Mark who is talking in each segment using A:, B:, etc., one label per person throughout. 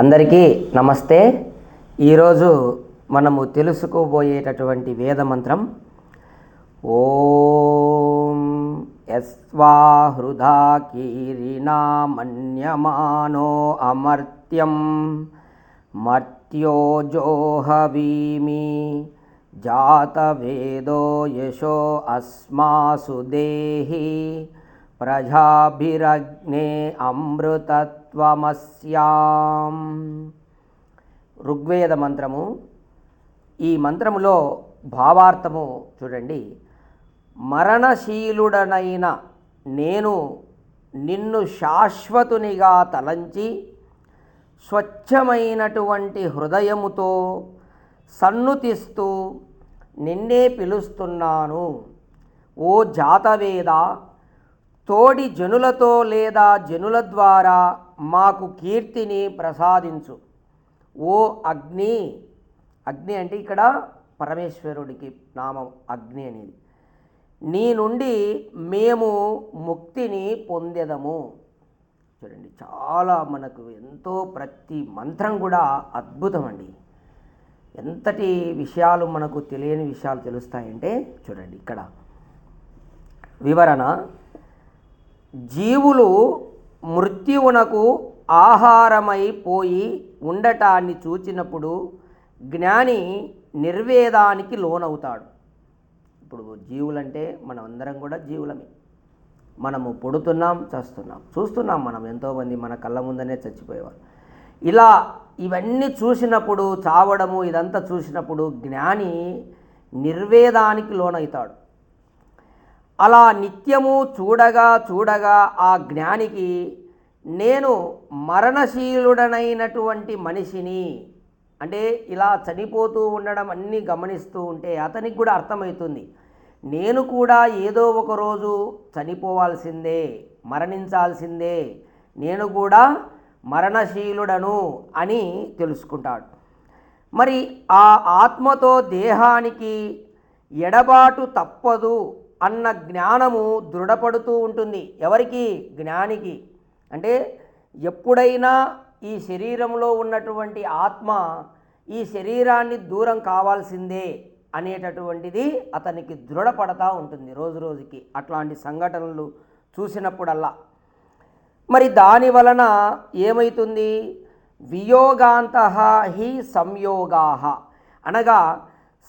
A: అందరికీ నమస్తే. ఈరోజు మనము తెలుసుకోబోయేటటువంటి వేద మంత్రం ఓం యస్వా హృదా కీరినా మన్యమానో అమర్త్యం మర్త్యోజోహవీమి జాతవేదో యశో అస్మాసు దేహి ప్రజాభిరగ్నే త్వమస్యాం. ఋగ్వేద మంత్రము. ఈ మంత్రములో భావార్థము చూడండి. మరణశీలుడనైన నేను నిన్ను శాశ్వతునిగా తలంచి స్వచ్ఛమైనటువంటి హృదయముతో సన్నుతిస్తూ నిన్నే పిలుస్తున్నాను. ఓ జాతవేద తోడి జనులతో లేదా జనుల ద్వారా మాకు కీర్తిని ప్రసాదించు. ఓ అగ్ని అగ్ని అంటే ఇక్కడ పరమేశ్వరుడికి నామం అగ్ని అనేది. నీ నుండి మేము ముక్తిని పొందెదము. చూడండి చాలా మనకు ఎంతో ప్రతి మంత్రం కూడా అద్భుతం అండి ఎంతటి విషయాలు మనకు తెలియని విషయాలు తెలుస్తాయంటే చూడండి ఇక్కడ. వివరణ జీవులు మృత్యువునకు ఆహారమైపోయి ఉండటాన్ని చూచినప్పుడు జ్ఞాని నిర్వేదానికి లోనవుతాడు. ఇప్పుడు జీవులంటే మనం అందరం కూడా జీవులమే. మనము పుడుతున్నాం చస్తున్నాం. చూస్తున్నాం మనం ఎంతోమంది మన కళ్ళ ముందనే చచ్చిపోయేవారు. ఇలా ఇవన్నీ చూసినప్పుడు చావడము ఇదంతా చూసినప్పుడు జ్ఞాని నిర్వేదానికి లోనవుతాడు. అలా నిత్యము చూడగా చూడగా ఆ జ్ఞానికి నేను మరణశీలుడనైనటువంటి మనిషిని. అంటే ఇలా చనిపోతూ ఉండడం అన్నీ గమనిస్తూ ఉంటే అతనికి కూడా అర్థమవుతుంది. నేను కూడా ఏదో ఒక రోజు చనిపోవాల్సిందే మరణించాల్సిందే నేను కూడా మరణశీలుడను అని తెలుసుకుంటాడు. మరి ఆ ఆత్మతో దేహానికి ఎడబాటు తప్పదు అన్న జ్ఞానము దృఢపడుతూ ఉంటుంది. ఎవరికి? జ్ఞానికి. అంటే ఎప్పుడైనా ఈ శరీరంలో ఉన్నటువంటి ఆత్మ ఈ శరీరాన్ని దూరం కావాల్సిందే అనేటటువంటిది అతనికి దృఢపడతా ఉంటుంది రోజు రోజుకి. అట్లాంటి సంఘటనలు చూసినప్పుడల్లా. మరి దాని వలన ఏమవుతుంది వియోగాంత హి సంయోగా అనగా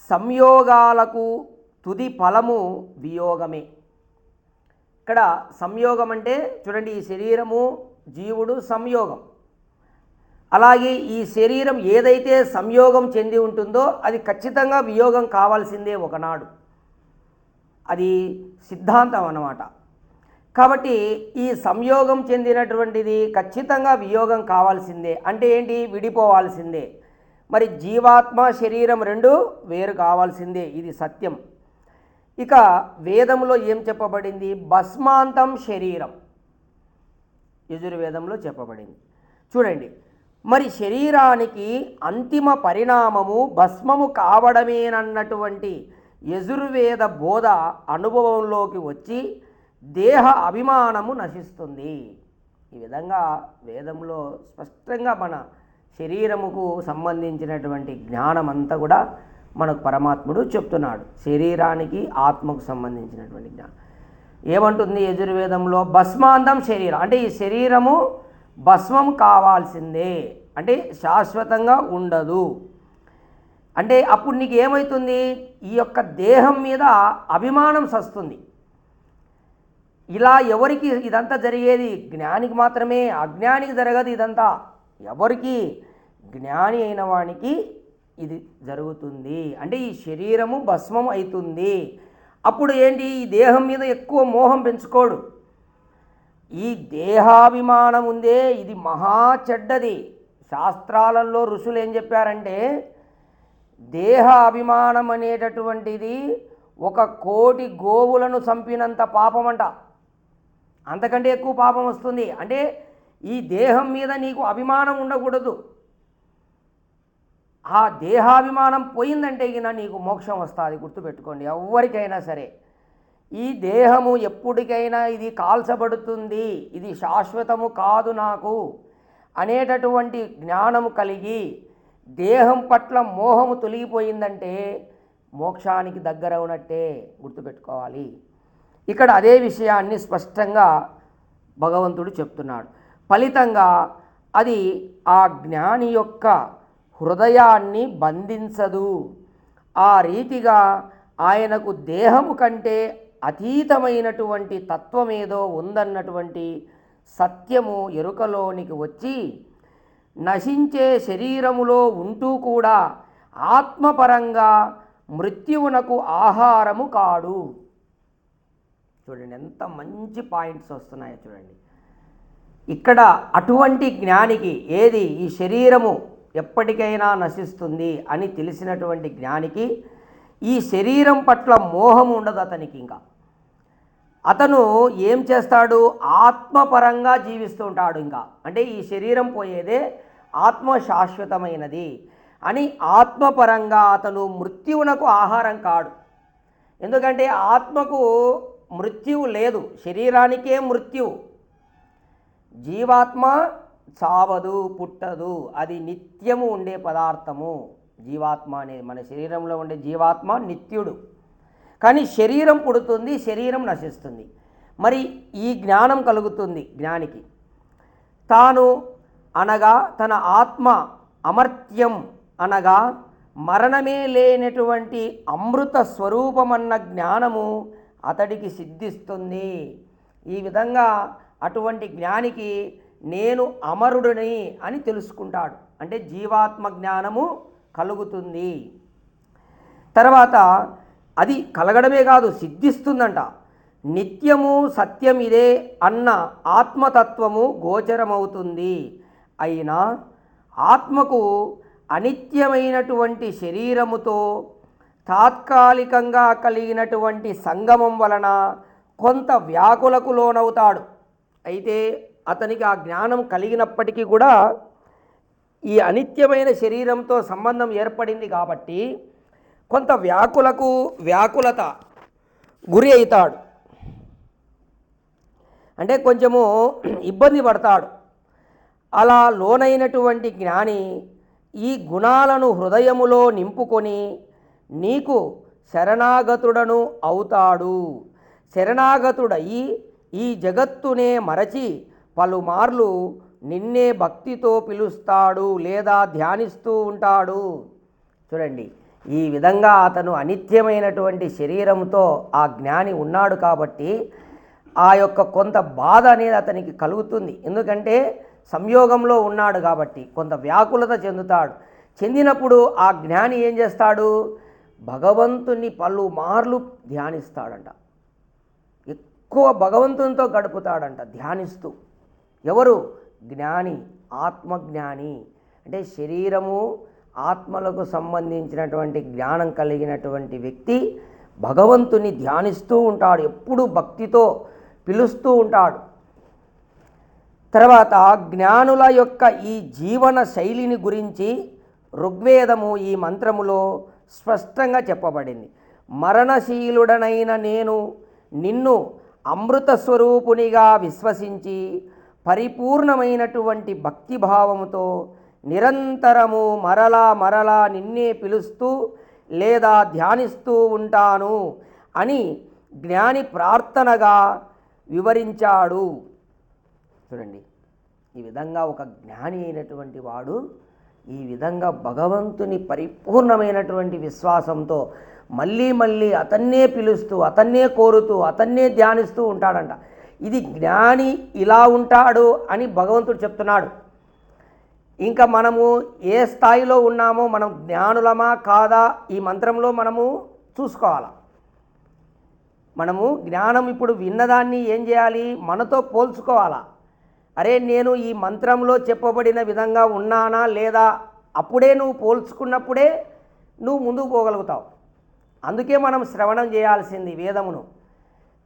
A: సంయోగాలకు తుది ఫలము వియోగమే. ఇక్కడ సంయోగం అంటే చూడండి ఈ శరీరము జీవుడు సంయోగం. అలాగే ఈ శరీరం ఏదైతే సంయోగం చెంది ఉంటుందో అది ఖచ్చితంగా వియోగం కావాల్సిందే ఒకనాడు. అది సిద్ధాంతం అన్నమాట. కాబట్టి ఈ సంయోగం చెందినటువంటిది ఖచ్చితంగా వియోగం కావాల్సిందే. అంటే ఏంటి? విడిపోవాల్సిందే. మరి జీవాత్మ శరీరం రెండు వేరు కావాల్సిందే. ఇది సత్యం. ఇక వేదంలో ఏం చెప్పబడింది? భస్మాంతం శరీరం. యజుర్వేదంలో చెప్పబడింది. చూడండి మరి శరీరానికి అంతిమ పరిణామము భస్మము కావడమేనన్నటువంటి యజుర్వేద బోధ అనుభవంలోకి వచ్చి దేహ అభిమానము నశిస్తుంది. ఈ విధంగా వేదంలో స్పష్టంగా మన శరీరముకు సంబంధించినటువంటి జ్ఞానం అంతా కూడా మనకు పరమాత్ముడు చెప్తున్నాడు. శరీరానికి ఆత్మకు సంబంధించినటువంటి జ్ఞానం. ఏమంటుంది యజుర్వేదంలో? భస్మాంతం శరీరం. అంటే ఈ శరీరము భస్మం కావాల్సిందే. అంటే శాశ్వతంగా ఉండదు. అంటే అప్పుడు నీకు ఏమవుతుంది ఈ యొక్క దేహం మీద అభిమానం సస్తుంది. ఇలా ఎవరికి ఇదంతా జరిగేది? జ్ఞానికి మాత్రమే. అజ్ఞానికి జరగదు ఇదంతా. ఎవరికి? జ్ఞాని అయిన వానికి ఇది జరుగుతుంది. అంటే ఈ శరీరము భస్మం అవుతుంది అప్పుడు ఏంటి? ఈ దేహం మీద ఎక్కువ మోహం పెంచుకోడు. ఈ దేహాభిమానం ఉందే ఇది మహా చెడ్డది. శాస్త్రాలలో ఋషులు ఏం చెప్పారంటే దేహ అభిమానం అనేటటువంటిది ఒక కోటి గోవులను చంపినంత పాపమంట. అంతకంటే ఎక్కువ పాపం వస్తుంది. అంటే ఈ దేహం మీద నీకు అభిమానం ఉండకూడదు. ఆ దేహాభిమానం పోయిందంటే ఇక నీకు మోక్షం వస్తుంది గుర్తుపెట్టుకోండి. ఎవరికైనా సరే. ఈ దేహము ఎప్పటికైనా ఇది కాల్చబడుతుంది ఇది శాశ్వతము కాదు నాకు అనేటటువంటి జ్ఞానము కలిగి దేహం పట్ల మోహము తొలగిపోయిందంటే మోక్షానికి దగ్గర ఉన్నట్టే గుర్తుపెట్టుకోవాలి. ఇక్కడ అదే విషయాన్ని స్పష్టంగా భగవంతుడు చెప్తున్నాడు. ఫలితంగా అది ఆ జ్ఞాని యొక్క హృదయాన్ని బంధించదు. ఆ రీతిగా ఆయనకు దేహము కంటే అతీతమైనటువంటి తత్వమేదో ఉందన్నటువంటి సత్యము ఎరుకలోనికి వచ్చి నశించే శరీరములో ఉంటూ కూడా ఆత్మపరంగా మృత్యువునకు ఆహారము కాడు. చూడండి ఎంత మంచి పాయింట్స్ వస్తున్నాయో చూడండి. ఇక్కడ అటువంటి జ్ఞానికి ఏది ఈ శరీరము ఎప్పటికైనా నశిస్తుంది అని తెలిసినటువంటి జ్ఞానికి ఈ శరీరం పట్ల మోహం ఉండదు అతనికి ఇంకా. అతను ఏం చేస్తాడు? ఆత్మపరంగా జీవిస్తూ ఉంటాడు ఇంకా. అంటే ఈ శరీరం పోయేదే ఆత్మ శాశ్వతమైనది అని ఆత్మపరంగా అతను మృత్యువునకు ఆహారం కాడు. ఎందుకంటే ఆత్మకు మృత్యువు లేదు. శరీరానికే మృత్యువు. జీవాత్మ చావదు పుట్టదు అది నిత్యము ఉండే పదార్థము. జీవాత్మ అనేది మన శరీరంలో ఉండే జీవాత్మ నిత్యుడు. కానీ శరీరం పుడుతుంది శరీరం నశిస్తుంది. మరి ఈ జ్ఞానం కలుగుతుంది జ్ఞానికి. తాను అనగా తన ఆత్మ అమర్త్యం అనగా మరణమే లేనటువంటి అమృత స్వరూపమన్న జ్ఞానము అతడికి సిద్ధిస్తుంది. ఈ విధంగా అటువంటి జ్ఞానికి నేను అమరుడిని అని తెలుసుకుంటాడు. అంటే జీవాత్మ జ్ఞానము కలుగుతుంది. తర్వాత అది కలగడమే కాదు సిద్ధిస్తుందంట. నిత్యము సత్యం ఇదే అన్న ఆత్మతత్వము గోచరమవుతుంది. అయినా ఆత్మకు అనిత్యమైనటువంటి శరీరముతో తాత్కాలికంగా కలిగినటువంటి సంగమం వలన కొంత వ్యాకులకు లోనవుతాడు. అయితే అతనికి ఆ జ్ఞానం కలిగినప్పటికీ కూడా ఈ అనిత్యమైన శరీరంతో సంబంధం ఏర్పడింది కాబట్టి కొంత వ్యాకులకు వ్యాకులత గురి అవుతాడు అంటే కొంచెము ఇబ్బంది పడతాడు. అలా లోనైనటువంటి జ్ఞాని ఈ గుణాలను హృదయములో నింపుకొని నీకు శరణాగతుడను అవుతాడు. శరణాగతుడయి ఈ జగత్తునే మరచి పలుమార్లు నిన్నే భక్తితో పిలుస్తాడు లేదా ధ్యానిస్తూ ఉంటాడు. చూడండి ఈ విధంగా అతను అనిత్యమైనటువంటి శరీరంతో ఆ జ్ఞాని ఉన్నాడు కాబట్టి ఆ యొక్క కొంత బాధ అనేది అతనికి కలుగుతుంది. ఎందుకంటే సంయోగంలో ఉన్నాడు కాబట్టి కొంత వ్యాకులత చెందుతాడు. చెందినప్పుడు ఆ జ్ఞాని ఏం చేస్తాడు? భగవంతుని పలుమార్లు ధ్యానిస్తాడంట. ఎక్కువ భగవంతునితో గడుపుతాడంట ధ్యానిస్తూ. ఎవరు? జ్ఞాని ఆత్మజ్ఞాని. అంటే శరీరము ఆత్మలకు సంబంధించినటువంటి జ్ఞానం కలిగినటువంటి వ్యక్తి భగవంతుని ధ్యానిస్తూ ఉంటాడు ఎప్పుడు భక్తితో పిలుస్తూ ఉంటాడు. తర్వాత జ్ఞానుల యొక్క ఈ జీవన శైలిని గురించి ఋగ్వేదము ఈ మంత్రములో స్పష్టంగా చెప్పబడింది. మరణశీలుడనైన నేను నిన్ను అమృత స్వరూపునిగా విశ్వసించి పరిపూర్ణమైనటువంటి భక్తిభావముతో నిరంతరము మరలా మరలా నిన్నే పిలుస్తూ లేదా ధ్యానిస్తూ ఉంటాను అని జ్ఞాని ప్రార్థనగా వివరించాడు. చూడండి ఈ విధంగా ఒక జ్ఞాని అయినటువంటి వాడు ఈ విధంగా భగవంతుని పరిపూర్ణమైనటువంటి విశ్వాసంతో మళ్ళీ మళ్ళీ అతన్నే పిలుస్తూ అతన్నే కోరుతూ అతన్నే ధ్యానిస్తూ ఉంటాడంట. ఇది జ్ఞాని ఇలా ఉంటాడు అని భగవంతుడు చెప్తున్నాడు. ఇంకా మనము ఏ స్థాయిలో ఉన్నామో మనం జ్ఞానులమా కాదా ఈ మంత్రంలో మనము చూసుకోవాలి. మనము జ్ఞానం ఇప్పుడు విన్నదాన్ని ఏం చేయాలి? మనతో పోల్చుకోవాలా. అరే నేను ఈ మంత్రంలో చెప్పబడిన విధంగా ఉన్నానా లేదా? అప్పుడే నువ్వు పోల్చుకున్నప్పుడే నువ్వు ముందుకు పోగలుగుతావు. అందుకే మనం శ్రవణం చేయాల్సింది వేదమును.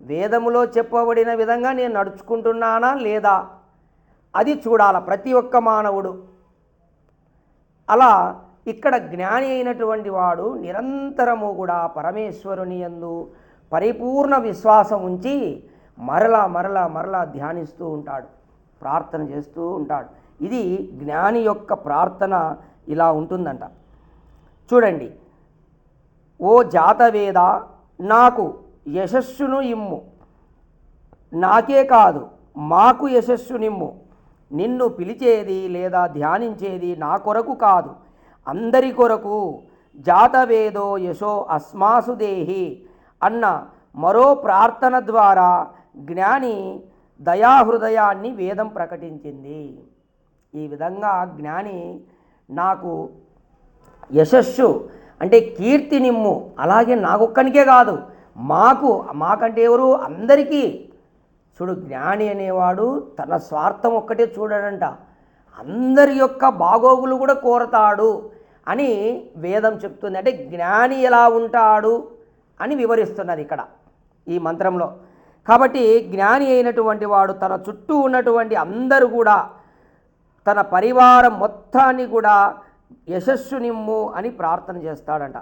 A: వేదములో చెప్పబడిన విధంగా నేను నడుచుకుంటున్నానా లేదా? అది చూడాల ప్రతి ఒక్క మానవుడు. అలా ఇక్కడ జ్ఞాని అయినటువంటి వాడు నిరంతరము కూడా పరమేశ్వరుని యందు పరిపూర్ణ విశ్వాసం ఉంచి మరలా మరలా మరలా ధ్యానిస్తూ ఉంటాడు ప్రార్థన చేస్తూ ఉంటాడు. ఇది జ్ఞాని యొక్క ప్రార్థన ఇలా ఉంటుందంట. చూడండి ఓ జాతవేద నాకు యశస్సును ఇమ్ము. నాకే కాదు మాకు యశస్సు నిమ్ము నిన్ను పిలిచేది లేదా ధ్యానించేది నా కొరకు కాదు. అందరి కొరకు జాతవేదో యశో అస్మాసు దేహి అన్న మరో ప్రార్థన ద్వారా జ్ఞాని దయాహృదయాన్ని వేదం ప్రకటించింది. ఈ విధంగా జ్ఞాని నాకు యశస్సు అంటే కీర్తినిమ్ము. అలాగే నాకొక్కనికే కాదు మాకు మాకంటే ఎవరు? అందరికీ. చూడు జ్ఞాని అనేవాడు తన స్వార్థం ఒక్కటే చూడడంట. అందరి యొక్క బాగోగులు కూడా కోరతాడు అని వేదం చెప్తుంది. అంటే జ్ఞాని ఎలా ఉంటాడు అని వివరిస్తున్నది ఇక్కడ ఈ మంత్రంలో. కాబట్టి జ్ఞాని అయినటువంటి వాడు తన చుట్టూ ఉన్నటువంటి అందరూ కూడా తన పరివారం మొత్తాన్ని కూడా యశస్సు నిమ్ము అని ప్రార్థన చేస్తాడంట.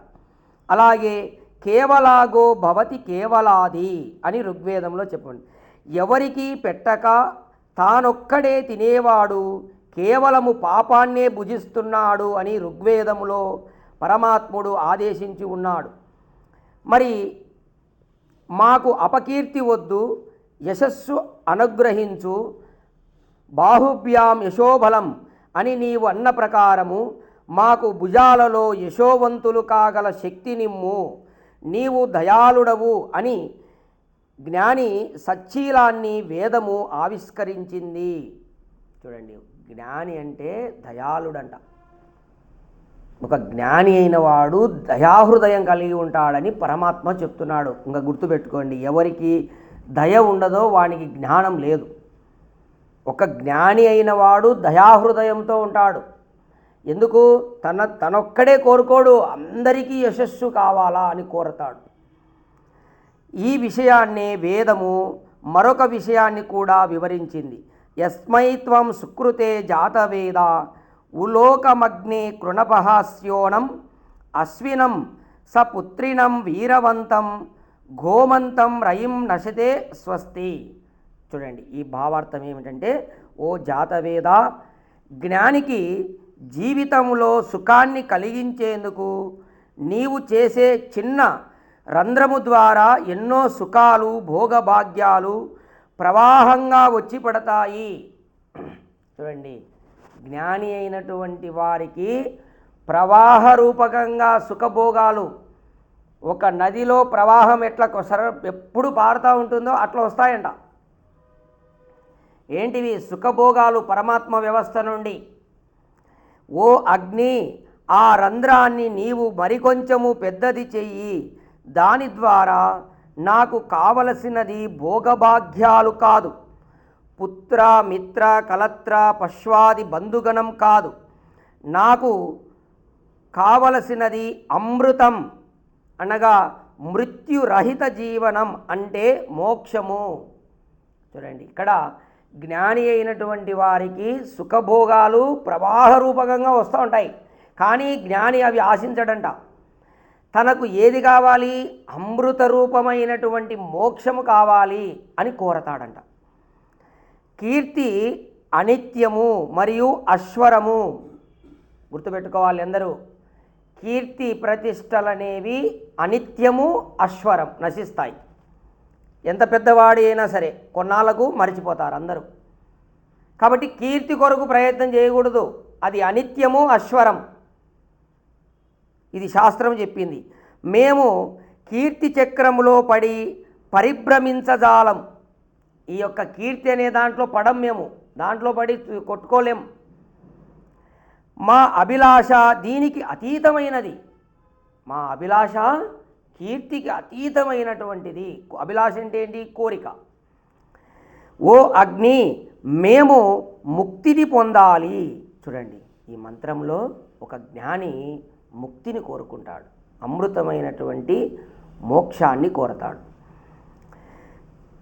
A: అలాగే కేవలాగో భవతి కేవలాది అని ఋగ్వేదంలో చెప్పండి. ఎవరికి పెట్టక తానొక్కడే తినేవాడు కేవలము పాపాన్నే భుజిస్తున్నాడు అని ఋగ్వేదములో పరమాత్ముడు ఆదేశించి ఉన్నాడు. మరి మాకు అపకీర్తి వద్దు యశస్సు అనుగ్రహించు బాహుభ్యాం యశోబలం అని నీవు అన్న ప్రకారము మాకు భుజాలలో యశోవంతులు కాగల శక్తి నిమ్ము. నీవు దయాళుడవు అని జ్ఞాని సచ్చీలాన్ని వేదము ఆవిష్కరించింది. చూడండి జ్ఞాని అంటే దయాళుడంట. ఒక జ్ఞాని అయిన వాడు దయాహృదయం కలిగి ఉంటాడని పరమాత్మ చెప్తున్నాడు. ఇంకా గుర్తుపెట్టుకోండి ఎవరికి దయ ఉండదో వానికి జ్ఞానం లేదు. ఒక జ్ఞాని అయిన వాడు దయాహృదయంతో ఉంటాడు. ఎందుకు? తన తనొక్కడే కోరుకోడు అందరికీ యశస్సు కావాలా అని కోరతాడు. ఈ విషయాన్ని వేదము మరొక విషయాన్ని కూడా వివరించింది. యస్మై త్వం సుకృతే జాతవేద ఉలోకమగ్నే కృణపహాస్యోనం అశ్వినం సపుత్రినం వీరవంతం గోమంతం రయిం నశతే స్వస్తి. చూడండి ఈ భావార్థం ఏమిటంటే ఓ జాతవేద జ్ఞానికి జీవితంలో సుఖాన్ని కలిగించేందుకు నీవు చేసే చిన్న రంధ్రము ద్వారా ఎన్నో సుఖాలు భోగభాగ్యాలు ప్రవాహంగా వచ్చి పడతాయి. చూడండి జ్ఞాని అయినటువంటి వారికి ప్రవాహ రూపకంగా సుఖభోగాలు ఒక నదిలో ప్రవాహం ఎట్లా కొసర ఎప్పుడు పారుతూ ఉంటుందో అట్లా వస్తాయంట. ఏంటివి? సుఖభోగాలు పరమాత్మ వ్యవస్థ నుండి. ఓ అగ్ని ఆ రంధ్రాన్ని నీవు మరికొంచెము పెద్దది చెయ్యి. దాని ద్వారా నాకు కావలసినది భోగభాగ్యాలు కాదు. పుత్ర మిత్ర కలత్ర పశ్వాది బంధుగణం కాదు. నాకు కావలసినది అమృతం అనగా మృత్యురహిత జీవనం అంటే మోక్షము. చూడండి ఇక్కడ జ్ఞాని అయినటువంటి వారికి సుఖభోగాలు ప్రవాహ రూపకంగా వస్తూ ఉంటాయి. కానీ జ్ఞాని అవి ఆశించడంట. తనకు ఏది కావాలి? అమృత రూపమైనటువంటి మోక్షము కావాలి అని కోరతాడంట. కీర్తి అనిత్యము మరియు అశ్వరము గుర్తుపెట్టుకోవాలి అందరూ. కీర్తి ప్రతిష్టలనేవి అనిత్యము అశ్వరం నశిస్తాయి. ఎంత పెద్దవాడి అయినా సరే కొన్నాళ్ళకు మర్చిపోతారు అందరూ. కాబట్టి కీర్తి కొరకు ప్రయత్నం చేయకూడదు. అది అనిత్యము అశ్వరం. ఇది శాస్త్రం చెప్పింది. మేము కీర్తి చక్రములో పడి పరిభ్రమించజాలం. ఈ యొక్క కీర్తి అనే దాంట్లో పడం మేము. దాంట్లో పడి కొట్టుకోలేం. మా అభిలాష దీనికి అతీతమైనది. మా అభిలాష కీర్తికి అతీతమైనటువంటిది. అభిలాష అంటే ఏంటి? కోరిక. ఓ అగ్ని మేము ముక్తిని పొందాలి. చూడండి ఈ మంత్రంలో ఒక జ్ఞాని ముక్తిని కోరుకుంటాడు. అమృతమైనటువంటి మోక్షాన్ని కోరతాడు.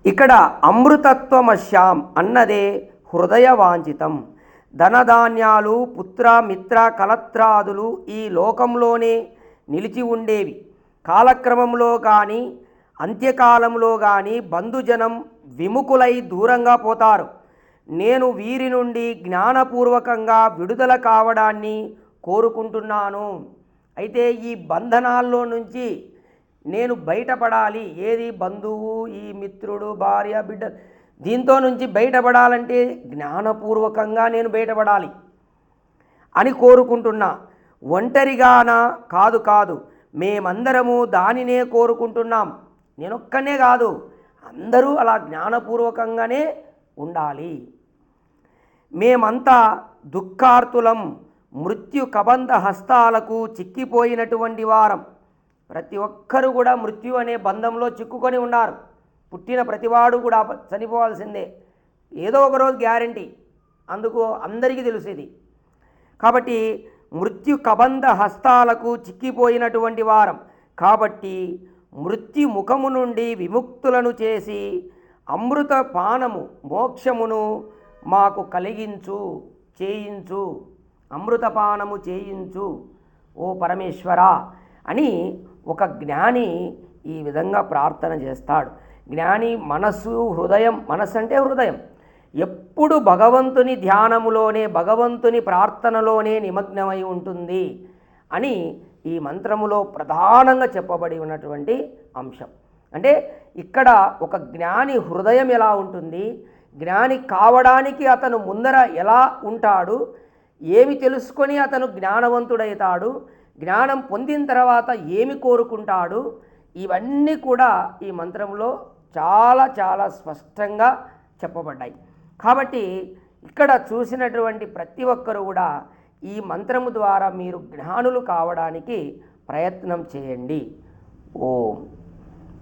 A: ఇక్కడ అమృతత్వమశ్యాం అన్నదే హృదయవాంఛితం. ధనధాన్యాలు పుత్ర మిత్ర కలత్రాదులు ఈ లోకంలోనే నిలిచి ఉండేవి. కాలక్రమంలో కానీ అంత్యకాలంలో కానీ బంధుజనం విముఖులై దూరంగా పోతారు. నేను వీరి నుండి జ్ఞానపూర్వకంగా విడుదల కావడాన్ని కోరుకుంటున్నాను. అయితే ఈ బంధనాల్లో నుంచి నేను బయటపడాలి. ఏది? బంధువు ఈ మిత్రుడు భార్య బిడ్డ. దీంతో నుంచి బయటపడాలంటే జ్ఞానపూర్వకంగా నేను బయటపడాలి అని కోరుకుంటున్నా. ఒంటరిగానా? కాదు కాదు. మేమందరము దానినే కోరుకుంటున్నాం. నేనొక్కనే కాదు అందరూ అలా జ్ఞానపూర్వకంగానే ఉండాలి. మేమంతా దుఃఖార్తులం మృత్యు కబంధ హస్తాలకు చిక్కిపోయినటువంటి వారం. ప్రతి ఒక్కరూ కూడా మృత్యు అనే బంధంలో చిక్కుకొని ఉన్నారు. పుట్టిన ప్రతివాడు కూడా చనిపోవాల్సిందే. ఏదో ఒక రోజు గ్యారంటీ. అందుకు అందరికీ తెలుసు ఇది. కాబట్టి మృత్యు కబంధ హస్తాలకు చిక్కిపోయినటువంటి వారం. కాబట్టి మృత్యు ముఖము నుండి విముక్తులను చేసి అమృత పానము మోక్షమును మాకు కలిగించు చేయించు. అమృతపానము చేయించు ఓ పరమేశ్వర అని ఒక జ్ఞాని ఈ విధంగా ప్రార్థన చేస్తాడు. జ్ఞాని మనస్సు హృదయం మనస్సు అంటే హృదయం. ఎప్పుడు భగవంతుని ధ్యానములోనే భగవంతుని ప్రార్థనలోనే నిమగ్నమై ఉంటుంది అని ఈ మంత్రములో ప్రధానంగా చెప్పబడి ఉన్నటువంటి అంశం. అంటే ఇక్కడ ఒక జ్ఞాని హృదయం ఎలా ఉంటుంది జ్ఞాని కావడానికి అతను ముందర ఎలా ఉంటాడు ఏమి తెలుసుకొని అతను జ్ఞానవంతుడైతాడు జ్ఞానం పొందిన తర్వాత ఏమి కోరుకుంటాడు ఇవన్నీ కూడా ఈ మంత్రంలో చాలా చాలా స్పష్టంగా చెప్పబడ్డాయి. కాబట్టి ఇక్కడ చూసినటువంటి ప్రతి ఒక్కరు కూడా ఈ మంత్రము ద్వారా మీరు జ్ఞానులు కావడానికి ప్రయత్నం చేయండి. ఓం.